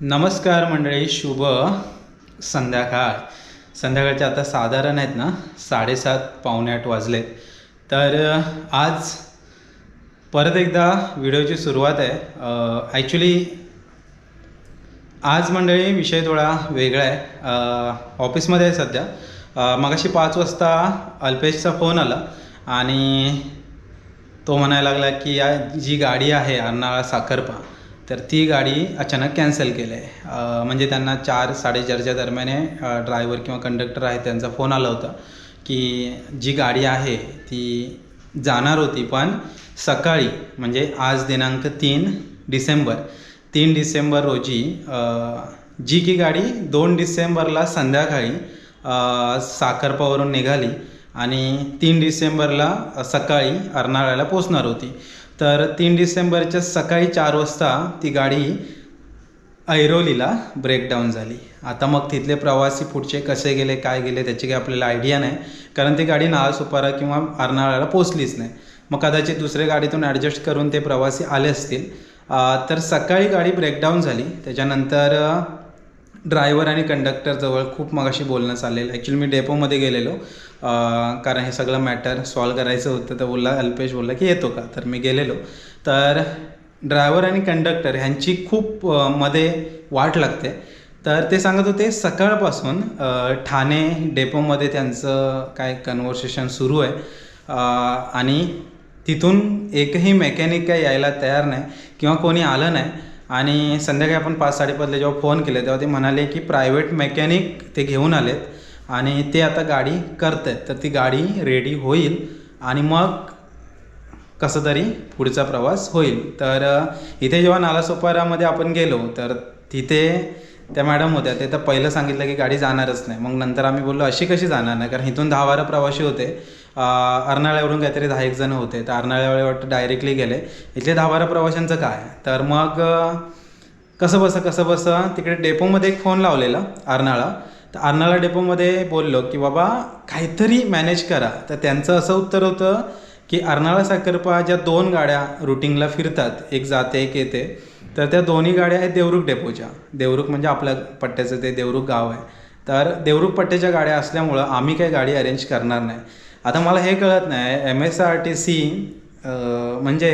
नमस्कार मंडळी शुभ संध्याकाळ. संध्याकाळचे आता साधारण आहेत ना साडेसात पावणे आठ वाजले तर आज परत एकदा व्हिडिओची सुरुवात आहे. ॲक्च्युली आज मंडळी विषय थोडा वेगळा आहे. ऑफिसमध्ये आहे सध्या. मगाशी पाच वाजता अल्पेशचा फोन आला आणि तो म्हणायला लागला की या जी गाडी आहे अर्नाळा साखरपा. तर ती गाडी अचानक कॅन्सल केली आहे म्हणजे त्यांना चार साडेचारच्या दरम्यान ड्रायव्हर किंवा कंडक्टर आहे त्यांचा फोन आला होता की जी गाडी आहे ती जाणार होती पण सकाळी म्हणजे आज दिनांक तीन डिसेंबर तीन डिसेंबर रोजी जी की गाडी दोन डिसेंबरला संध्याकाळी साखरपावरून निघाली आणि तीन डिसेंबरला सकाळी अर्नाळ्याला पोचणार होती. तर तीन डिसेंबरच्या सकाळी चार वाजता ती गाडी ऐरोलीला ब्रेकडाऊन झाली. आता मग तिथले प्रवासी पुढचे कसे गेले काय गेले त्याची काही आपल्याला आयडिया नाही. कारण ती गाडी नाळसुपारा किंवा अर्नाळ्याला पोचलीच नाही. मग कदाचित दुसऱ्या गाडीतून ॲडजस्ट करून ते प्रवासी आले असतील. तर सकाळी गाडी ब्रेकडाऊन झाली. त्याच्यानंतर ड्रायव्हर आणि कंडक्टरजवळ खूप मगाशी बोलणं चाललेलं. ॲक्च्युली मी डेपोमध्ये गेलेलो. कारण हे सगळं मॅटर सॉल्व करायचं होतं तर बोलला अल्पेश बोलला की येतो का? तर मी गेलेलो. तर ड्रायव्हर आणि कंडक्टर ह्यांची खूप मध्ये वाट लागते. तर ते सांगत होते सकाळपासून ठाणे डेपोमध्ये त्यांचं काय कन्व्हर्सेशन सुरू आहे. आणि तिथून एकही मेकॅनिक काय यायला तयार नाही किंवा कोणी आलं नाही. आणि संध्याकाळी आपण पाच साडेपाचला जेव्हा फोन केले तेव्हा ते म्हणाले की प्रायव्हेट मेकॅनिक ते घेऊन आलेत आणि ते आता गाडी करत आहेत तर ती गाडी रेडी होईल आणि मग कसं तरी पुढचा प्रवास होईल. तर इथे जेव्हा नालासोपारामध्ये आपण गेलो तर तिथे त्या मॅडम होत्या. ते तर पहिलं सांगितलं की गाडी जाणारच नाही. मग नंतर आम्ही बोललो अशी कशी जाणार नाही? कारण इथून दहा बारा प्रवासी होते. अर्नाळ्यावरून काहीतरी दहा एक जण होते. तर अर्नाळ्यावर वाटतं डायरेक्टली गेले. इथले दहा बारा प्रवाशांचं काय? तर मग कसं बसं कसं बसं तिकडे डेपोमध्ये एक फोन लावलेला अर्नाळा. तर अर्नाळा डेपोमध्ये बोललो की बाबा काहीतरी मॅनेज करा. तर त्यांचं असं उत्तर होतं की अर्नाळा साखरपा ज्या दोन गाड्या रुटिंगला फिरतात एक जाते एक येते तर त्या दोन्ही गाड्या आहेत देवरुख डेपोच्या. देवरुख म्हणजे आपल्या पट्ट्याचं ते देवरुख गाव आहे. तर देवरुख पट्ट्याच्या गाड्या असल्यामुळं आम्ही काही गाडी अरेंज करणार नाही. आता मला हे कळत नाही M S R T C म्हणजे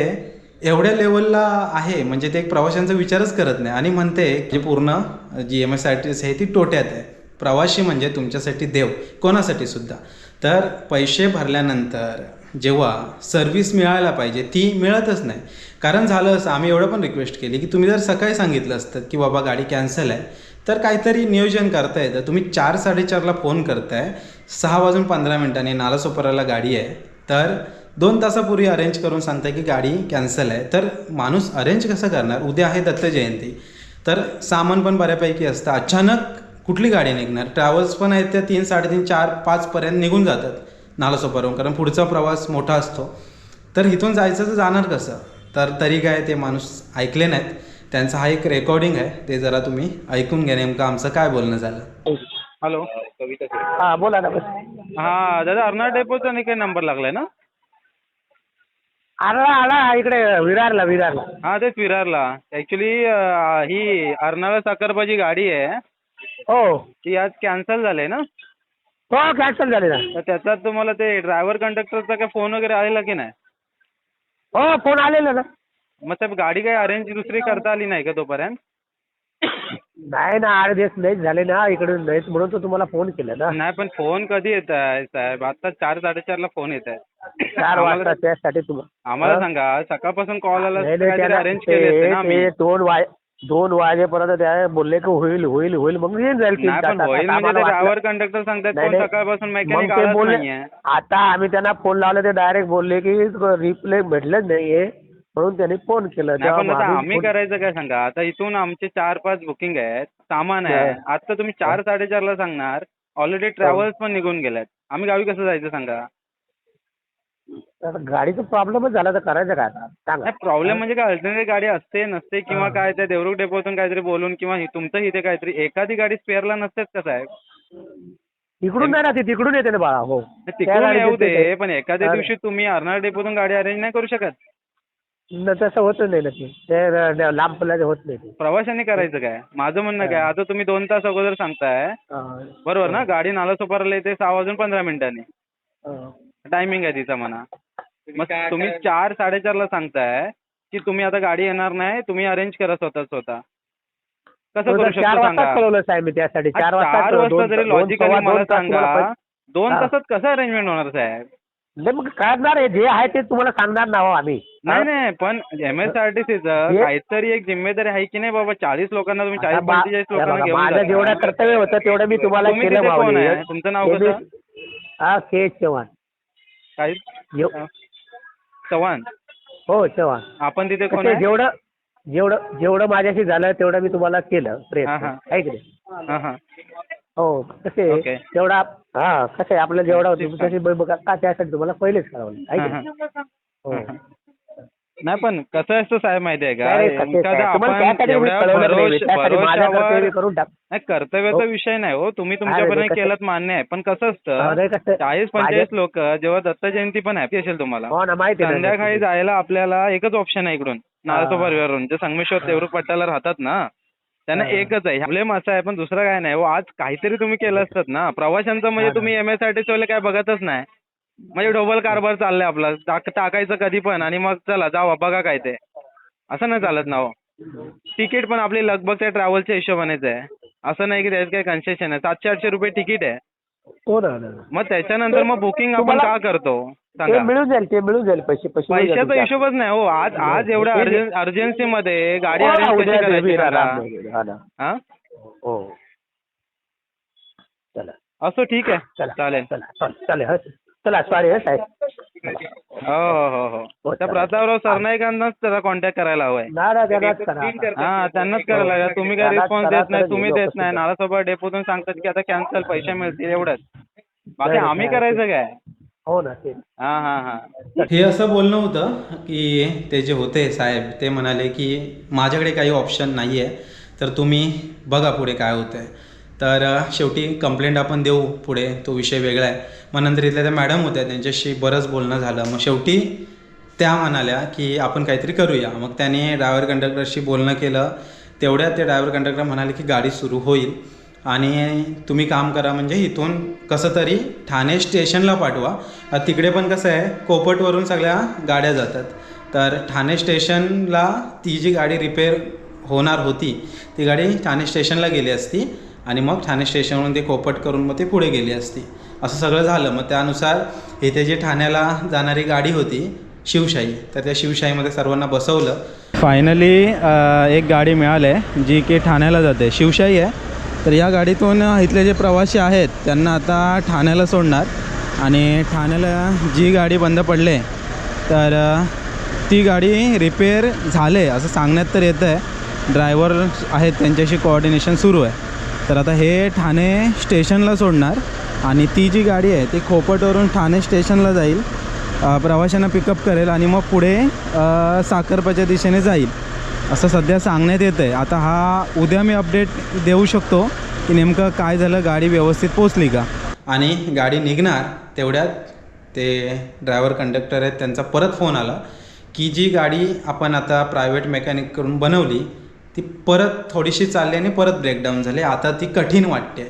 एवढ्या लेवलला आहे म्हणजे ते एक प्रवाशांचा विचारच करत नाही. आणि म्हणते की पूर्ण जी M S R T C आहे ती तोट्यात आहे. प्रवासी म्हणजे तुमच्यासाठी देव कोणासाठी सुद्धा. तर पैसे भरल्यानंतर जेव्हा सर्व्हिस मिळायला पाहिजे ती मिळतच नाही. कारण झालं असं आम्ही एवढं पण रिक्वेस्ट केली की तुम्ही जर सकाळी सांगितलं असतं की बाबा गाडी कॅन्सल आहे तर काहीतरी नियोजन करता येतं तुम्ही चार साडेचारला फोन करताय. सहा वाजून पंधरा मिनिटांनी नालासोपाराला गाडी आहे. तर दोन तासापूर्वी अरेंज करून सांगताय की गाडी कॅन्सल आहे. तर माणूस अरेंज कसं करणार? उद्या आहे दत्त जयंती. तर सामान पण बऱ्यापैकी असतं. अचानक कुठली गाडी निघणार? ट्रॅव्हल्स पण आहेत त्या तीन साडेतीन चार पाचपर्यंत निघून जातात नालासोपारहून कारण पुढचा प्रवास मोठा असतो. तर इथून जायचं तर जाणार कसं? तर तरी काय ते माणूस ऐकले नाहीत. त्यांचा हा एक रेकॉर्डिंग आहे. ते जरा तुम्ही ऐकून घ्या नेमकं आमचं काय बोलणं झालं. हॅलो हा बोला ना बस. हा दादा अर्नाळ डेपोचा नाही काही नंबर लागलाय ना? आला आला इकडे विरारला विरारला. हा तेच विरारला. ऍक्च्युली ही अर्नाळा साखरपाची गाडी आहे. हो. ती आज कॅन्सल झाली ना? हो कॅन्सल झाली ना. तर त्याच्यात तुम्हाला ते ड्रायव्हर कंडक्टरचा काय फोन वगैरे आलेला की नाही? हो फोन आलेला ना. मग साहेब गाडी काही अरेंज दुसरी करता आली नाही का तोपर्यंत? नाही ना आठ दिवस नाहीच झाले ना इकडे नाहीच म्हणून तर तुम्हाला फोन केला ना. नाही पण फोन कधी येत आहे साहेब? आता चार साडेचारला फोन येत आहे. चार वाजता त्यासाठी तुम्हाला आम्हाला सांगा सकाळपासून कॉल आला नाही, नाही, काहीतरी त्याला- अरेंज केले असते ना ते- आम्ही. ते दोन वाय दोन वाजेपर्यंत त्या बोलले की होईल होईल होईल मग येऊन जाईल तीन नाही पण तासात. होईल आता म्हणजे आम्हाला ते वाटलं- ड्रायव्हर कंडक्टर सांगतात नाही, कोण नाही. सकाळपासून मग मेकॅनिक ते आलाच बोलले नाहीये. आता आम्ही त्यांना फोन लावला ते डायरेक्ट बोलले की रिप्लाय भेटलंच नाहीये. म्हणून त्यांनी फोन केलं. नाही तेव्हा पण आता आम्ही करायचं काय सांगा? आता इथून आमचे चार पाच बुकिंग आहेत. सामान आहे. हा. आता तुम्ही चार साडेचारला सांगणार. ऑलरेडी ट्रॅव्हल्स पण निघून गेल्यात आम्ही गावी कसं जायचं सांगा? आता गाडीचा प्रॉब्लेमच झाला तर करायचं काय आता? सांगा. नाही प्रॉब्लेम म्हणजे काय अल्टरनेट गाडी असते नसते किंवा काय त्या देवरुख डेपोतून काहीतरी बोलून किंवा हि- तुमचं इथे काहीतरी एखादी गाडी स्पेअरला नसतेच का साहेब? इकडून नाही ना ती तिकडून येते ना बाळा हो. त्या तिकडून गाडीत येऊ येते दे. पण एखाद्या. दिवशी तुम्ही अर्नाळ डेपोतून गाडी अरेंज नाही करू शकत. न तसं होत नाही नक्की ते. न- लांब पल्ल्याचं होत नाही ते. प्रवाशांनी करायचं काय? माझं म्हणणं काय? आता तुम्ही दोन तास अगोदर सांगताय. हा. बरोबर ना? गाडी नालासोपाराला येते सहा वाजून पंधरा मिनिटांनी. टायमिंग आहे तिचा म्हणा. मग तुम्ही चार साडेचारला सांगताय की तुम्ही आता गाडी येणार नाही तुम्ही अरेंज करा स्वतः स्वतः. कसं करू चार शकतो वाजता सांगा? कळवलं साहेब मी त्यासाठी. हा, चार वाजता चार जरी लॉजिकली मला सांगा दोन हा. तासात कसं अरेंजमेंट होणार साहेब? नाही मग करणार आहे जे आहे ते तुम्हाला सांगणार ना हो आम्ही. नाही नाही पण एम एस आर टी सीचं हे- काहीतरी एक जिम्मेदारी आहे की नाही बाबा? चाळीस लोकांना तुम्ही आता चाळीस बा- पंचेचाळीस हे लोकांना बघा, घेऊन माझं जाता. जेवढं कर्तव्य होतं तेवढं मी तुम्हाला तुम्ही केलं तिथे कोण माऊली आहे? तुमचं नाव कसं? हा के चव्हाण. काही येऊ- चव्हाण? हो चव्हाण. आपण तिथे कोण आहे? जेवढं जेवढं जेवढं माझ्याशी झालं तेवढं मी तुम्हाला केलं हा, प्रयत्न. हा. आहे की नाही हा. हा हो कसे. तेवढा हा कसं आहे आपलं जेवढा तुमच्याशी ब- बघा का त्यासाठी तुम्हाला पहिलेच करावं आहे हा, की नाही? हा. नाही पण कसं असतं साहेब माहिती आहे का कसे- एखादं तुम्हाला आपण त्यासाठी मी एवढ्या कळवलं नाही. भरोश- त्यासाठी माझं कर्तव्य मी भरोशावर करून टाक नाही कर्तव्याचा हो. विषय नाही हो तुम्ही तुमच्यापर्यंत कसं- केलं मान्य आहे पण कसं असतं कसं चाळीस पंचेचाळीस लोक जेव्हा दत्त जयंती पण आहे असेल तुम्हाला हो ना माहिती आहे ना. संध्याकाळी जायला आपल्याला एकच ऑप्शन आहे इकडून नालासोपार विहारून जे संगमेश्वर देवरुख पट्ट्याला राहतात ना त्यांना. एकच आहे. प्रॉब्लेम असा आहे पण दुसरं काय नाही. हो आज काहीतरी तुम्ही केलं असतात ना. प्रवाशांचं म्हणजे. तुम्ही एम एस आर टी वाले काय बघतच नाही. म्हणजे डबल कारभार चाललाय आपला. टाक- टाकायचं कधी पण आणि मग चला जावा बघा काय ते. असं नाही चालत ना हो. तिकीट पण आपली लगभग त्या ट्रॅव्हलच्या हिशोबानेच आहे. असं नाही की त्याच्यात काही कन्सेशन आहे सातशे आठशे रुपये तिकीट आहे. हो ना, हो मग त्याच्यानंतर मग बुकिंग आपण का करतो? ते मिळून जाईल ते मिळून जाईल पैसे पैसे मिळून पैशाचा. हिशोबच नाही हो. आज आज एवढ्या अर्जन अर्जन्सी मध्ये गाडी हो उद्या कशी करायची सांगा? हा ना. हा? हो. चला. असो ठीक आहे. चला. चालेल. चला. चला चालेल हं. चला सॉरी हं साहेब. हो हो हो. हो हो, त्या चालेल. प्रतापराव सरनाईकांनाच त्याचा कॉन्टॅक्ट करायला हवाय ना ना त्यांनाच करा. हा त्यांनाच करायला लागेल तुम्ही काय त्यांनाच रिस्पॉन्स करा, देत नाही तर तुम्ही लोकं देत नाही. सुद्धा. नालासोबा डेपोतून सांगतात की आता कॅन्सल पैसे मिळतील एवढंच. बाकी आम्ही. करायचं काय? हो ना ते. हा हा हा. हे असं बोलणं होतं की ते जे होते साहेब ते म्हणाले की माझ्याकडे काही ऑप्शन नाही आहे तर तुम्ही बघा पुढे काय होतं आहे तर अ, शेवटी कंप्लेंट आपण देऊ पुढे तो विषय वेगळा आहे. मग नंतर इथल्या त्या मॅडम होत्या त्यांच्याशी बरंच बोलणं झालं. मग शेवटी त्या म्हणाल्या की आपण काहीतरी करूया. मग त्याने ड्रायव्हर कंडक्टरशी बोलणं केलं. तेवढ्यात ते ड्रायव्हर कंडक्टर म्हणाले की गाडी सुरू होईल. आणि तुम्ही काम करा म्हणजे इथून कसं तरी ठाणे स्टेशनला पाठवा. तिकडे पण कसं आहे कोपटवरून सगळ्या गाड्या जातात. तर ठाणे स्टेशनला ती जी गाडी रिपेअर होणार होती ती गाडी ठाणे स्टेशनला गेली असती आणि मग ठाणे स्टेशनवरून ते कोपट करून मग ते पुढे गेली असती. असं सगळं झालं. मग त्यानुसार इथे जी ठाण्याला जाणारी गाडी होती शिवशाही तर त्या शिवशाहीमध्ये सर्वांना बसवलं. फायनली एक गाडी मिळाली आहे जी की ठाण्याला जाते. शिवशाही आहे. तर या गाडीतून इथले जे प्रवासी आहेत त्यांना आता ठाण्याला सोडणार. आणि ठाण्याला जी गाडी बंद पडले तर ती गाडी रिपेअर झाले असं सांगण्यात तर येतं आहे ड्रायव्हर आहेत त्यांच्याशी कोऑर्डिनेशन सुरू आहे. तर आता हे ठाणे स्टेशनला सोडणार. आणि ती जी गाडी आहे ती खोपटवरून ठाणे स्टेशनला जाईल. प्रवाशांना पिकअप करेल आणि मग पुढे साखरपाच्या दिशेने जाईल. असं सध्या सांगण्यात येतं आहे. आता हा उद्या मी अपडेट देऊ शकतो की नेमकं काय झालं गाडी व्यवस्थित पोचली का? आणि गाडी निघणार तेवढ्यात ते ड्रायव्हर कंडक्टर आहेत त्यांचा परत फोन आला की जी गाडी आपण आता प्रायव्हेट मेकॅनिककडून बनवली ती परत थोडीशी चालली आणि परत ब्रेकडाऊन झाली. आता ती कठीण वाटते.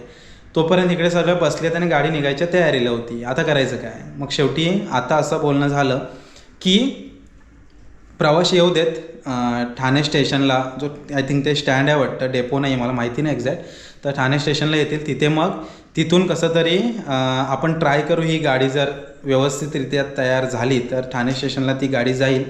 तोपर्यंत इकडे सगळे बसलेत आणि गाडी निघायच्या तयारीला होती. आता करायचं काय? मग शेवटी आता असं बोलणं झालं की प्रवासी येऊ देत. ठाणे स्टेशनला जो आय थिंक ते स्टँड आहे वाटतं डेपो नाही मला माहिती नाही एक्झॅक्ट तर ठाणे स्टेशनला येतील तिथे मग तिथून कसं तरी आपण ट्राय करू ही गाडी जर व्यवस्थितरित्या तयार झाली तर ठाणे स्टेशनला ती गाडी जाईल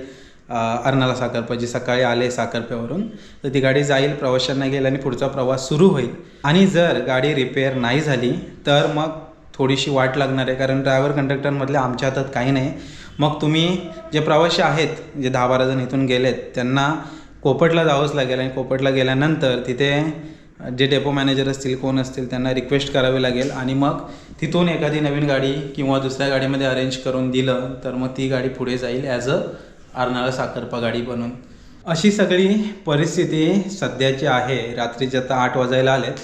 अर्नाला साखरपा जी सकाळी आले साखरप्यावरून तर ती गाडी जाईल प्रवाशांना गेल आणि पुढचा प्रवास सुरू होईल. आणि जर गाडी रिपेअर नाही झाली तर मग थोडीशी वाट लागणार आहे कारण ड्रायव्हर कंडक्टरमधले आमच्या हातात काही नाही. मग तुम्ही जे प्रवासी आहेत जे दहा बारा जण इथून गेलेत त्यांना कोपटला जावंच लागेल आणि कोपटला गेल्यानंतर तिथे जे डेपो मॅनेजर असतील कोण असतील त्यांना रिक्वेस्ट करावी लागेल आणि मग तिथून एखादी नवीन गाडी किंवा दुसऱ्या गाडीमध्ये अरेंज करून दिलं तर मग ती गाडी पुढे जाईल ॲज अ अर्नाळा साखरपा गाडी बनून. अशी सगळी परिस्थिती सध्याची आहे. रात्रीचे आता आठ वाजायला आलेत.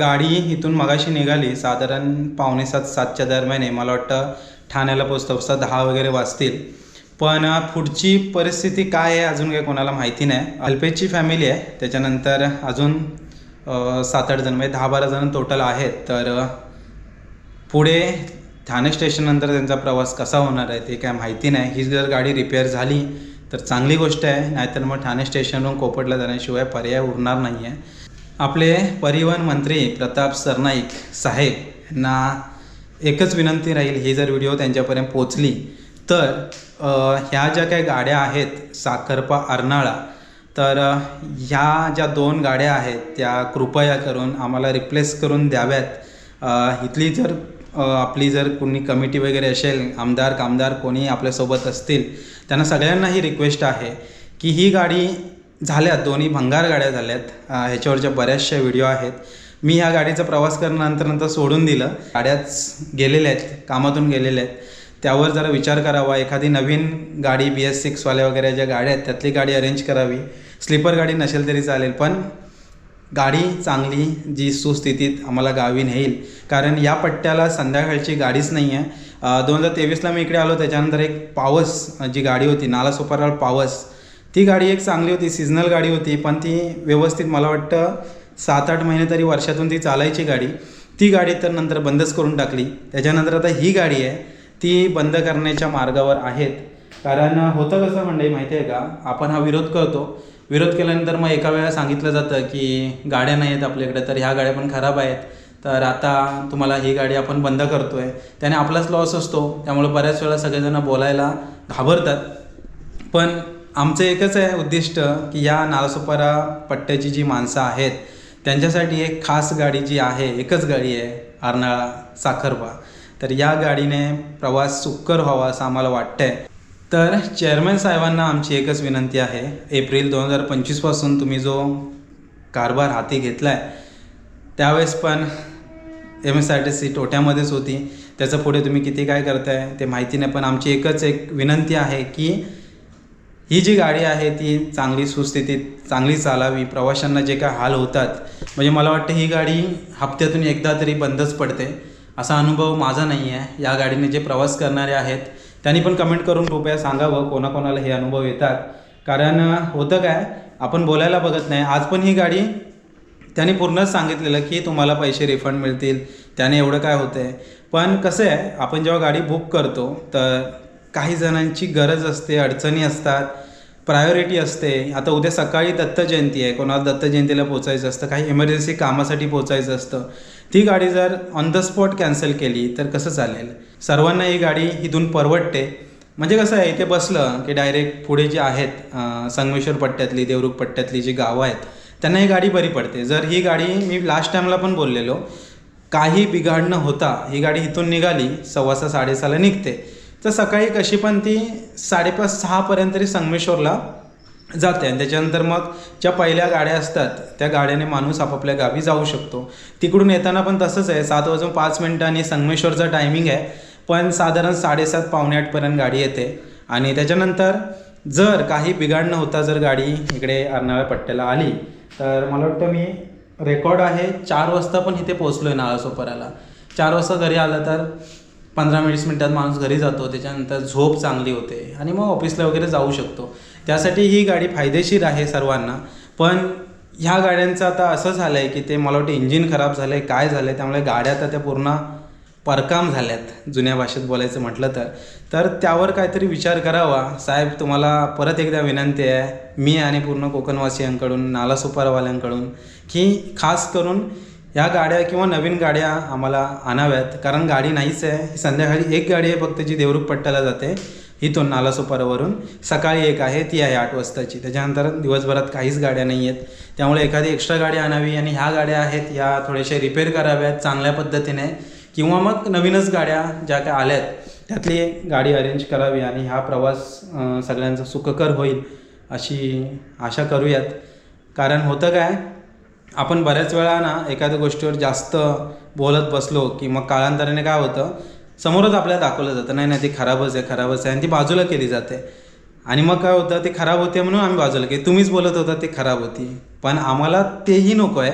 गाडी इथून मगाशी निघाली. साधारण पावणे सात सातच्या दरम्यान आहे. मला वाटतं ठाण्याला पोचता पोचता दहा वगैरे वाजतील. पण पुढची परिस्थिती काय आहे अजून काही कोणाला माहिती नाही. अल्पेशची फॅमिली आहे. त्याच्यानंतर अजून सात आठ जण म्हणजे दहा बारा जण टोटल आहेत. तर पुढे ठाणे स्टेशननंतर त्यांचा प्रवास कसा होणार आहे ते काय माहिती नाही. ही जर गाडी रिपेअर झाली तर चांगली गोष्ट आहे. नाहीतर मग ठाणे स्टेशनवरून कोपटला जाण्याशिवाय पर्याय उरणार नाही आहे आपले परिवहन मंत्री प्रताप सरनाईक साहेब यांना एकच विनंती राहील ही जर व्हिडिओ त्यांच्यापर्यंत पोचली तर ह्या ज्या काही गाड्या आहेत साखरपा अर्नाळा तर ह्या ज्या दोन गाड्या आहेत त्या कृपया करून आम्हाला रिप्लेस करून द्याव्यात. इथली जर आपली जर कोणी कमिटी वगैरे असेल आमदार कामदार कोणी आपल्यासोबत असतील त्यांना सगळ्यांना ही रिक्वेस्ट आहे की ही गाडी झाल्यात दोन्ही भंगार गाड्या झाल्यात ह्याच्यावरच्या बऱ्याचशा व्हिडिओ आहेत. मी ह्या गाडीचा प्रवास करण्यानंतर नंतर सोडून दिलं. गाड्याच गेलेल्या आहेत कामातून गेलेल्या आहेत. त्यावर जरा विचार करावा. एखादी नवीन गाडी बी एस सिक्सवाल्या वगैरे ज्या गाड्या आहेत त्यातली गाडी अरेंज करावी. स्लीपर गाडी नसेल तरी चालेल पण गाडी चांगली जी सुस्थितीत आम्हाला गावी नेईल कारण या पट्ट्याला संध्याकाळची गाडीच नाही आहे. दोन हजार तेवीसला मी इकडे आलो त्याच्यानंतर एक पावस जी गाडी होती नाला सुपरवाल पावस ती गाडी एक चांगली होती सिजनल गाडी होती पण ती व्यवस्थित मला वाटतं सात आठ महिने तरी वर्षातून ती चालायची गाडी. ती गाडी तर नंतर बंदच करून टाकली. त्याच्यानंतर आता ही गाडी आहे. ती बंद करण्याच्या मार्गावर आहेत. कारण होतं कसं म्हणजे माहिती आहे का? आपण हा विरोध करतो. विरोध केल्यानंतर मग एका वेळा सांगितलं जातं की गाड्या नाही आहेत आपल्याकडे तर ह्या गाड्या पण खराब आहेत. तर आता तुम्हाला ही गाडी आपण बंद करतो आहे त्याने आपलाच लॉस असतो. त्यामुळे बऱ्याच वेळा सगळेजण बोलायला घाबरतात. पण आमचं एकच आहे उद्दिष्ट की या नालासोपारा पट्ट्याची जी माणसं आहेत त्यांच्यासाठी एक खास गाडी जी आहे एकच गाडी आहे अर्नाळा साखरबा तर या गाडीने प्रवास सुकर व्हावा असं आम्हाला वाटतंय. तर चेअरमॅन साहेबांना आमची एकच विनंती आहे. एप्रिल दोन हजार पंचवीसपासून तुम्ही जो कारभार हाती घेतला आहे त्यावेळेस पण M S R T C टोट्यामध्येच होती. त्याचं पुढे तुम्ही किती काय करताय ते माहिती नाही पण आमची एकच एक विनंती आहे की ही जी गाडी आहे ती चांगली सुस्थितीत चांगली चालावी प्रवाशांना जे काय हाल होतात म्हणजे मला वाटतं ही गाडी हप्त्यातून एकदा तरी बंदच पडते असा अनुभव माझा नाही आहे. या गाडीने जे प्रवास करणारे आहेत त्यांनी पण कमेंट करून कृपया सांगावं कोणाकोणाला हे अनुभव येतात. कारण होतं काय आपण बोलायला बघत नाही. आज पण ही गाडी त्याने पूर्णच सांगितलेलं की तुम्हाला पैसे रिफंड मिळतील त्याने एवढं काय होतं आहे पण कसं आहे आपण जेव्हा गाडी बुक करतो तर काही जणांची गरज असते अडचणी असतात प्रायोरिटी असते. आता उद्या सकाळी दत्त जयंती आहे कोणाला दत्त जयंतीला पोचायचं असतं काही इमर्जन्सी कामासाठी पोचायचं असतं. ती गाडी जर ऑन द स्पॉट कॅन्सल केली तर कसं चालेल? सर्वांना ही गाडी इथून परवडते. म्हणजे कसं आहे इथे बसलं की डायरेक्ट पुढे जे आहेत संगमेश्वर पट्ट्यातली देवरुख पट्ट्यातली जी गावं आहेत त्यांना ही गाडी बरी पडते. जर ही गाडी मी लास्ट टाईमला पण बोललेलो काही बिघाड न होता ही गाडी इथून निघाली सव्वा सहा साडेसहाला निघते. तर सकाळी कशी पण ती साडेपाच सहापर्यंत तरी संगमेश्वरला जाते. आणि त्याच्यानंतर मग ज्या पहिल्या गाड्या असतात त्या गाड्याने माणूस आपापल्या गावी जाऊ शकतो. तिकडून येताना पण तसंच आहे. सात वाजून पाच मिनिटांनी संगमेश्वरचा टायमिंग आहे. पण साधारण साडेसात पावणे आठपर्यंत गाडी येते. आणि त्याच्यानंतर जर काही बिघाड न होता जर गाडी इकडे अर्नाळा पट्ट्याला आली तर मला वाटतं मी रेकॉर्ड आहे. चार वाजता पण इथे पोचलो आहे नाळासोपाऱ्याला चार वाजता घरी आलं तर पंधरा वीस मिनटात माणूस घरी जातो त्याच्यानंतर झोप चांगली होते आणि मग ऑफिसला वगैरे जाऊ शकतो. त्यासाठी ही गाडी फायदेशीर आहे सर्वांना. पण ह्या गाड्यांचं आता असं झालं आहे की ते मला वाटतं इंजिन खराब झालं आहे काय झालं आहे त्यामुळे गाड्या आता त्या पूर्ण परकाम झाल्यात जुन्या भाषेत बोलायचं म्हटलं तर. तर त्यावर काहीतरी विचार करावा. साहेब तुम्हाला परत एकदा विनंती आहे मी आणि पूर्ण कोकणवासियांकडून नालासोपारवाल्यांकडून की खास करून ह्या गाड्या किंवा नवीन गाड्या आम्हाला आणाव्यात. कारण गाडी नाहीच आहे. संध्याकाळी एक गाडी आहे फक्त जी देवरुख पट्ट्याला जाते. इथून नालासोपारावरून. सकाळी एक आहे. ती आहे आठ वाजताची. त्याच्यानंतर दिवसभरात काहीच गाड्या नाही आहेत. त्यामुळे एखादी एक्स्ट्रा गाडी आणावी आणि ह्या गाड्या आहेत या थोड्याशा रिपेअर कराव्यात चांगल्या पद्धतीने. किंवा मग नवीनच गाड्या ज्या काय आल्यात त्यातली गाडी अरेंज करावी आणि हा प्रवास सगळ्यांचा सुखकर होईल अशी आशा करूयात. कारण होतं काय आपण बऱ्याच वेळा ना एखाद्या गोष्टीवर जास्त बोलत बसलो की मग काळांतराने काय होतं? समोरच आपल्याला दाखवलं जातं. नाही नाही ती खराबच आहे खराबच आहे. आणि ती बाजूला केली जाते. आणि मग काय होतं? ते खराब होते म्हणून आम्ही बाजूला केली. तुम्हीच बोलत होता ती खराब होती. पण आम्हाला तेही नको आहे.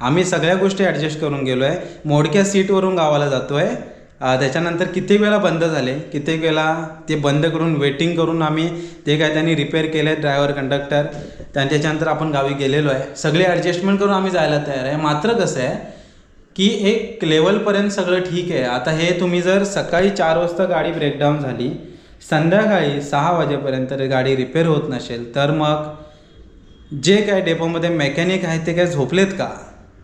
आम्ही सगळ्या गोष्टी ॲडजस्ट करून गेलो आहे मोडक्या सीटवरून गावाला जातो आहे त्याच्यानंतर कित्येक वेळा बंद झाले. कित्येक वेळा ते बंद करून वेटिंग करून आम्ही ते काय त्यांनी रिपेअर केले ड्रायव्हर कंडक्टर त्या त्याच्यानंतर आपण गावी गेलेलो आहे. सगळे ॲडजस्टमेंट करून आम्ही जायला तयार आहे. मात्र कसं आहे की एक लेवलपर्यंत सगळं ठीक आहे. आता हे तुम्ही जर सकाळी चार वाजता गाडी ब्रेकडाऊन झाली संध्याकाळी सहा वाजेपर्यंत गाडी रिपेअर होत नसेल तर मग जे काय डेपोमध्ये मेकॅनिक आहे ते काय झोपलेत का?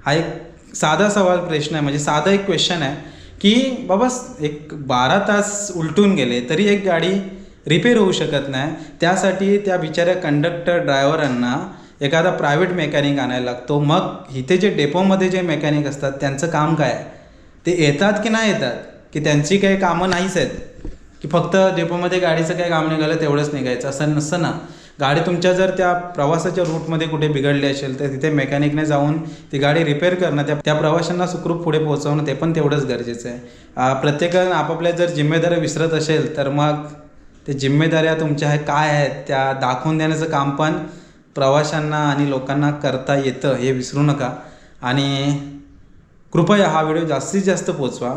हा एक साधा सवाल प्रश्न आहे. म्हणजे साधा एक क्वेश्चन आहे. की बाबा एक बारा तास उलटून गेले तरी एक गाडी रिपेअर होऊ शकत नाही. त्यासाठी त्या बिचाऱ्या कंडक्टर ड्रायव्हरांना एखादा प्रायव्हेट मेकॅनिक आणायला लागतो. मग इथे जे डेपोमध्ये जे मेकॅनिक असतात त्यांचं काम काय आहे? ते येतात की नाही येतात? की त्यांची काही कामं नाहीच आहेत? की फक्त डेपोमध्ये गाडीचं काही काम निघालं तेवढंच निघायचं? असं नसतं ना. गाडी तुमच्या जर त्या प्रवासाच्या रूटमध्ये कुठे बिघडली असेल तर तिथे मेकॅनिकने जाऊन ती गाडी रिपेअर करणं त्या त्या प्रवाशांना सुखरूप पुढे पोहोचवणं ते पण तेवढंच गरजेचं आहे. प्रत्येकानं आपापल्या जर जिम्मेदाऱ्या विसरत असेल तर मग ते जिम्मेदाऱ्या तुमच्या काय आहेत त्या दाखवून देण्याचं काम पण प्रवाशांना आणि लोकांना करता येतं हे विसरू नका. आणि कृपया हा व्हिडिओ जास्तीत जास्त पोचवा.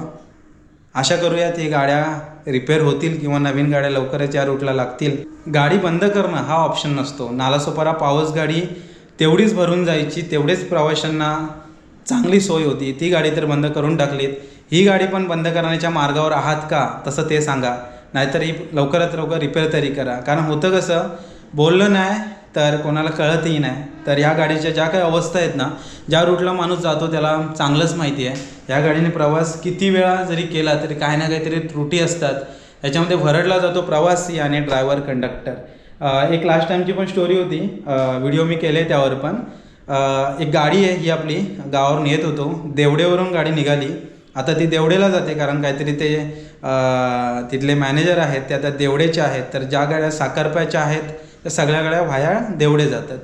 आशा करूयात ही गाड्या रिपेअर होतील किंवा नवीन गाड्या लवकरच या रूटला लागतील. गाडी बंद करणं हा ऑप्शन नसतो. नालासोपारा पावस गाडी तेवढीच भरून जायची तेवढेच प्रवाशांना चांगली सोय होती. ती गाडी तर बंद करून टाकलीत. ही गाडी पण बंद करण्याच्या मार्गावर आहात का? तसं ते सांगा. नाहीतर ही लवकरात लवकर रिपेअर तरी करा. कारण होतं कसं बोललं नाही तर कोणाला कळतही नाही. तर या गाडीच्या ज्या काही अवस्था आहेत ना ज्या रूटला माणूस जातो त्याला चांगलंच माहिती आहे. या गाडीने प्रवास किती वेळा जरी केला तरी काही ना काहीतरी त्रुटी असतात. याच्यामध्ये भरडला जातो प्रवासी आणि ड्रायव्हर कंडक्टर एक लास्ट टाईमची पण स्टोरी होती. व्हिडिओ मी केले त्यावर पण. एक गाडी आहे ही आपली गावावरून येत होतो. देवडेवरून गाडी निघाली. आता ती देवडेला जाते कारण काहीतरी ते तिथले मॅनेजर आहेत ते आता देवडेचे आहेत. तर ज्या गाड्या साखरप्याच्या आहेत त्या सगळ्या गाड्या व्हाया देवडे जातात.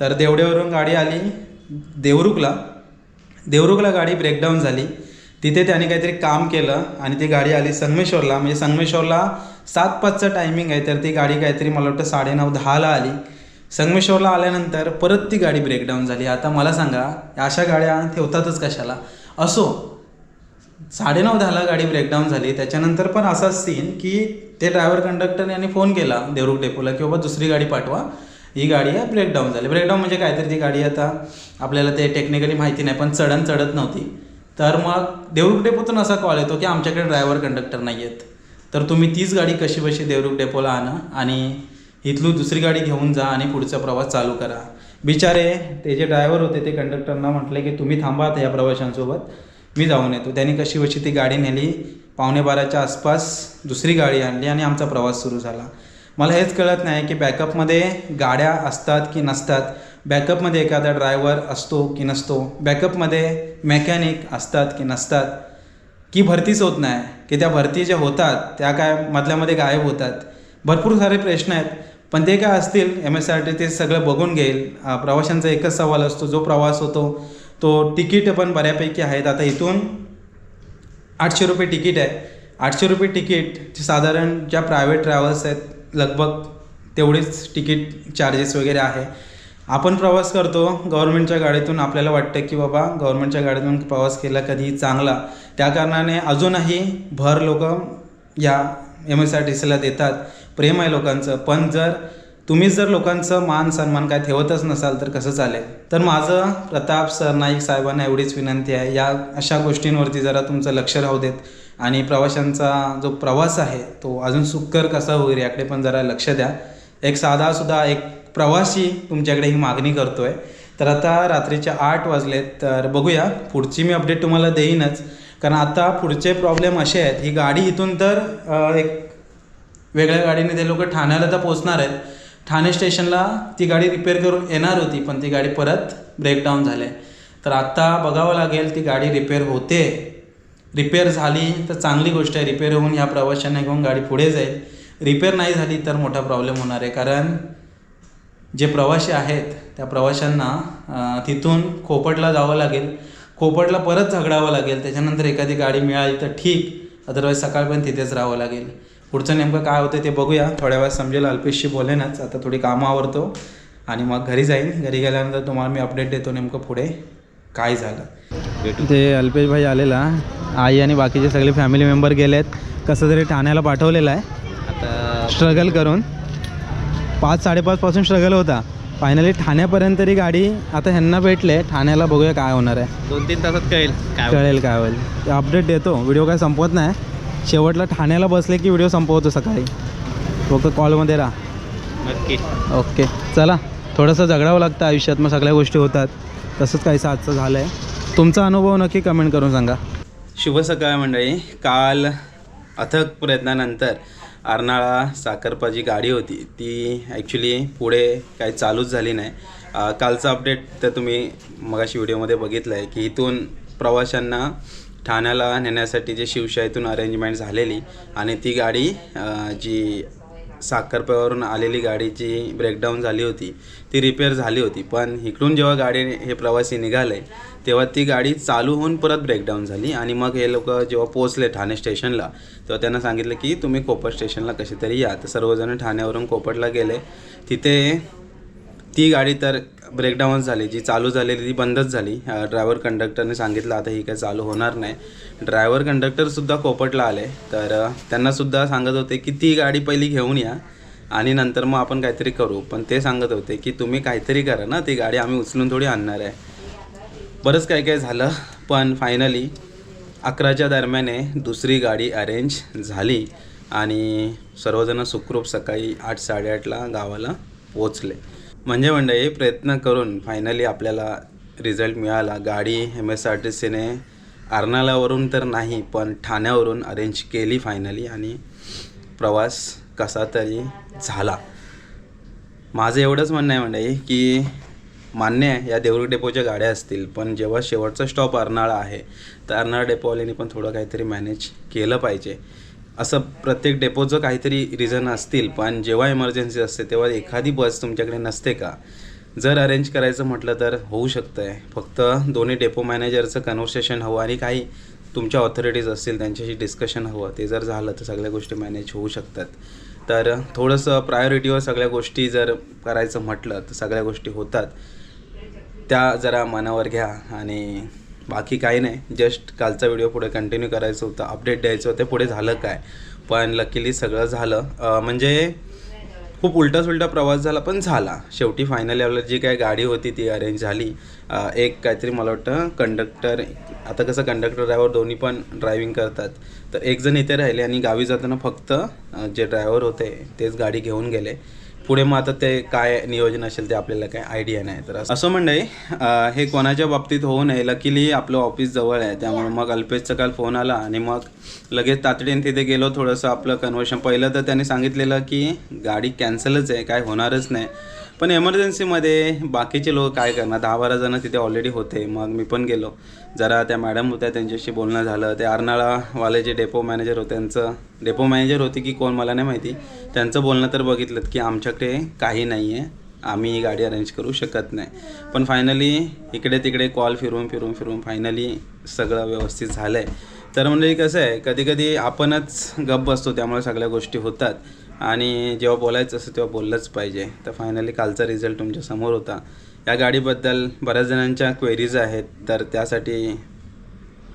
तर देवडेवरून गाडी आली देवरुखला. देवरुखला गाडी ब्रेकडाऊन झाली. तिथे त्याने काहीतरी काम केलं आणि ती गाडी आली संगमेश्वरला. म्हणजे संगमेश्वरला सात पाचचं टायमिंग आहे तर ती गाडी काहीतरी मला वाटतं साडेनऊ दहाला आली. संगमेश्वरला आल्यानंतर परत ती गाडी ब्रेकडाऊन झाली. आता मला सांगा अशा गाड्या ठेवतातच कशाला? असो साडेनऊ दहाला गाडी ब्रेकडाऊन झाली. त्याच्यानंतर पण असा सीन की ते ड्रायव्हर कंडक्टर यांनी फोन केला देवरुख डेपोला की बाबा दुसरी गाडी पाठवा. ही गाडी आहे ब्रेकडाऊन झाली. ब्रेकडाऊन म्हणजे काय तर ती गाडी आता आपल्याला ते टेक्निकली माहिती नाही पण चढण चढत नव्हती. तर मग देवरुख डेपोतून असा कॉल येतो की आमच्याकडे ड्रायव्हर कंडक्टर नाही आहेत. तर तुम्ही तीच गाडी कशी बशी देवरुख डेपोला आणा आणि इथलू दुसरी गाडी घेऊन जा आणि पुढचा प्रवास चालू करा. बिचारे ते जे ड्रायव्हर होते ते कंडक्टरना म्हटले की तुम्ही थांबा या प्रवाशांसोबत. मी जाऊन येतो. त्यांनी कशी वशी ती गाडी नेली पावणे बाराच्या आसपास दुसरी गाडी आणली आणि आमचा प्रवास सुरू झाला. मला हेच कळत नाही की बॅकअपमध्ये गाड्या असतात की नसतात बॅकअपमध्ये एखादा ड्रायव्हर असतो की नसतो बॅकअपमध्ये मेकॅनिक असतात की नसतात की भरतीच होत नाही की त्या भरती ज्या होतात त्या काय मधल्यामध्ये गायब होतात. भरपूर सारे प्रश्न आहेत पण ते काय असतील एम एस आर टी ते सगळं बघून घेईल. प्रवाशांचा एकच सवाल असतो जो प्रवास होतो तो तिकीट पण बऱ्यापैकी आहेत. आता इथून आठशे रुपये तिकीट आहे. आठशे रुपये तिकीट साधारण ज्या प्रायव्हेट ट्रॅव्हल्स आहेत लगभग तेवढेच तिकीट चार्जेस वगैरे आहे. आपण प्रवास करतो गव्हर्नमेंटच्या गाडीतून आपल्याला वाटतं की बाबा गव्हर्नमेंटच्या गाडीतून प्रवास केला कधी चांगला. त्या कारणाने अजूनही भर लोक या एम एस आर टी सीला देतात. प्रेम आहे लोकांचं. पण जर तुम्हीच जर लोकांचं मान सन्मान काय ठेवतच नसाल तर कसं चालेल? तर माझं प्रताप सरनाईक साहेबांना एवढीच विनंती आहे. या अशा गोष्टींवरती जरा तुमचं लक्ष राहू देत. आणि प्रवाशांचा जो प्रवास आहे तो अजून सुकर कसा होईल याकडे पण जरा लक्ष द्या. एक साधासुद्धा एक प्रवासी तुमच्याकडे ही मागणी करतो आहे तर आता रात्रीचे आठ वाजलेत तर बघूया. पुढची मी अपडेट तुम्हाला देईनच. कारण आता पुढचे प्रॉब्लेम असे आहेत ही गाडी इथून तर एक वेगळ्या गाडीने ते लोक ठाण्याला तर पोहोचणार आहेत. ठाणे स्टेशनला ती गाडी रिपेअर करून येणार होती पण ती गाडी परत ब्रेकडाऊन झाली. तर आत्ता बघावं लागेल ती गाडी रिपेअर होते. रिपेअर झाली तर चांगली गोष्ट आहे रिपेअर होऊन ह्या प्रवाशांना घेऊन गाडी पुढे जाईल. रिपेअर नाही झाली तर मोठा प्रॉब्लेम होणार आहे कारण जे प्रवासी आहेत त्या प्रवाशांना तिथून खोपटला जावं लागेल. खोपटला परत झगडावं लागेल त्याच्यानंतर एखादी गाडी मिळाली तर ठीक अदरवाईज सकाळपर्यंत तिथेच राहावं लागेल. पुढचं नेमकं काय होतं ते बघूया. थोड्या वेळात समजेल अल्पेशशी बोलेनच. आता थोडी कामं आवरतो आणि मग घरी जाईन. घरी गेल्यानंतर तुम्हाला मी अपडेट देतो नेमकं पुढे काय झालं. ते अल्पेश भाई आलेला. आई आणि बाकीचे सगळे फॅमिली मेंबर गेले आहेत कसं तरी ठाण्याला पाठवलेलं आहे. आता स्ट्रगल करून. पाच साडेपाचपासून स्ट्रगल होता. फायनली ठाण्यापर्यंत तरी गाडी आता ह्यांना भेटले. ठाण्याला बघूया काय होणार आहे. दोन तीन तासात कळेल. काय कळेल काय होईल. अपडेट देतो. व्हिडिओ काय संपवत नाही. शेवटला ठाण्याला बसले की व्हिडिओ संपवतो सकाळी. फक्त कॉलमध्ये राहा. नक्की. ओके चला. थोडंसं झगडावं लागतं आयुष्यात मग सगळ्या गोष्टी होतात. तसंच काहीसं आजचं झालं आहे तुमचा अनुभव नक्की कमेंट करून सांगा. शुभ सकाळ मंडळी. काल अथक प्रयत्नानंतर अर्नाळा साखरपा जी गाडी होती. ती ॲक्च्युली पुढे काही चालूच झाली नाही. कालचं अपडेट तर तुम्ही मगाशी व्हिडिओमध्ये बघितलं आहे की इथून प्रवाशांना ठाण्याला नेण्यासाठी जे शिवशाहीतून अरेंजमेंट झालेली आणि ती गाडी जी साखरप्यावरून आलेली गाडी जी ब्रेकडाऊन झाली होती ती रिपेअर झाली होती. पण इकडून जेव्हा गाडी हे प्रवासी निघाले तेव्हा ती गाडी चालू होऊन परत ब्रेकडाऊन झाली आणि मग हे लोक जेव्हा पोचले ठाणे स्टेशनला तेव्हा त्यांना सांगितलं की तुम्ही कोपट स्टेशनला कशी तरी या. तर सर्वजण ठाण्यावरून कोपटला गेले. तिथे ती गाडी तर ब्रेकडाऊन झाली जी चालू झालेली ती बंदच झाली. ड्रायव्हर कंडक्टरने सांगितलं आता ही काय चालू होणार नाही. ड्रायव्हर कंडक्टरसुद्धा कोपटला आले. तर त्यांनासुद्धा सांगत होते की ती गाडी पहिली घेऊन या आणि नंतर मग आपण काहीतरी करू. पण ते सांगत होते की तुम्ही काहीतरी करा ना ती गाडी आम्ही उचलून थोडी आणणार आहे. बरंच काय काय झालं पण फायनली अकराच्या दरम्याने दुसरी गाडी अरेंज झाली आणि सर्वजण सुखरूप सकाळी आठ साडेआठला गावाला पोचले म्हणजे मंडळी प्रयत्न करून फायनली आपल्याला रिझल्ट मिळाला. गाडी एम एस आर टी सीने अर्नाळावरून तर नाही पण ठाण्यावरून अरेंज केली फायनली आणि प्रवास कसा तरी झाला. माझं एवढंच म्हणणं आहे मंडळी की मान्य आहे या देऊळ डेपोच्या गाड्या असतील पण जेव्हा शेवटचा स्टॉप अर्नाळा आहे तर अर्नाळा डेपोवाल्यांनी पण थोडं काहीतरी मॅनेज केलं पाहिजे. असं प्रत्येक डेपोचं काहीतरी रिझन असतील पण जेव्हा इमर्जन्सी असते तेव्हा एखादी बस तुमच्याकडे नसते का? जर अरेंज करायचं म्हटलं तर होऊ शकतं आहे फक्त दोन्ही डेपो मॅनेजरचं कन्व्हर्सेशन हवं आणि काही तुमच्या ऑथॉरिटीज असतील त्यांच्याशी डिस्कशन हवं. ते जर झालं तर सगळ्या गोष्टी मॅनेज होऊ शकतात. तर थोडंसं प्रायोरिटीवर सगळ्या गोष्टी जर करायचं म्हटलं तर सगळ्या गोष्टी होतात. त्या जरा मनावर घ्या आणि बाकी काही नाही. जस्ट कालचा व्हिडिओ पुढे कंटिन्यू करायचं होतं अपडेट द्यायचं होतं पुढे झालं काय? पण लकीली सगळं झालं. म्हणजे खूप उलटा सुलटा प्रवास झाला पण झाला. शेवटी फायनल यावर जी काय गाडी होती ती अरेंज झाली. एक काहीतरी मला वाटतं कंडक्टर आता कसं कंडक्टर ड्रायव्हर दोन्ही पण ड्रायव्हिंग करतात. तर एक जण इथे राहिले आणि गावी जाताना फक्त जे ड्रायव्हर होते तेच गाडी घेऊन गेले. पुढे मग आता ते काय नियोजन असेल ते आपल्याला काय आयडिया नाही. तर असं- म्हणणं आहे हे कोणाच्या बाबतीत होऊ नये. लकीली आपलं ऑफिस जवळ आहे. त्यामुळे मग अल्पेशचा काल फोन आला आणि मग लगेच तातडीने तिथे गेलो. थोडंसं आपलं कन्वर्शन पहिलं तर त्यांनी सांगितलेलं की गाडी कॅन्सलच आहे. काय होणारच नाही. पण एमर्जन्सीमध्ये बाकीचे लोक काय करणार? दहा बारा जण तिथे ऑलरेडी होते. मग मी पण गेलो. जरा त्या मॅडम होत्या त्यांच्याशी बोलणं झालं. ते अर्नाळावाले जे डेपो मॅनेजर होते त्यांचं. डेपो मॅनेजर होते की कोण मला नाही माहिती. त्यांचं बोलणं तर बघितलं की आमच्याकडे काही नाही आहे आम्ही ही गाडी अरेंज करू शकत नाही. पण फायनली इकडे तिकडे कॉल फिरून फिरून फिरून फायनली सगळं व्यवस्थित झालं आहे तर म्हणजे कसं आहे कधी कधी आपणच गप्प बसतो त्यामुळे सगळ्या गोष्टी होतात. आणि जेव्हा बोलायचं असं तेव्हा बोललंच पाहिजे. तर फायनली कालचा रिझल्ट तुमच्यासमोर होता. या गाडीबद्दल बऱ्याच जणांच्या क्वेरीज आहेत. तर त्यासाठी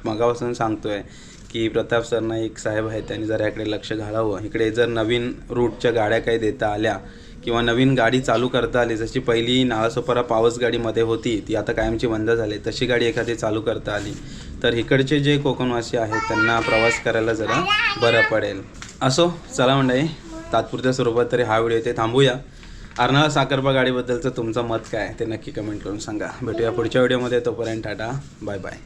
मगापासून सांगतो आहे की प्रताप सरनाईक साहेब आहेत. त्यांनी जरा याकडे लक्ष घालावं. इकडे जर नवीन रूटच्या गाड्या काही देता आल्या किंवा नवीन गाडी चालू करता आली जशी पहिली नाळासोपारा पावस गाडीमध्ये होती ती आता कायमची बंद झाली तशी गाडी एखादी चालू करता आली. तर इकडचे जे कोकणवासी आहेत त्यांना प्रवास करायला जरा बरं पडेल. असो चला मंडळी. तात्पुरत्या स्वरूपात तरी हा व्हिडिओ इथे थांबूया. अर्नाळा साखरबा गाडीबद्दलचं तुमचं मत काय ते नक्की कमेंट करून सांगा. भेटूया पुढच्या व्हिडिओमध्ये. तोपर्यंत टाटा. Bye bye.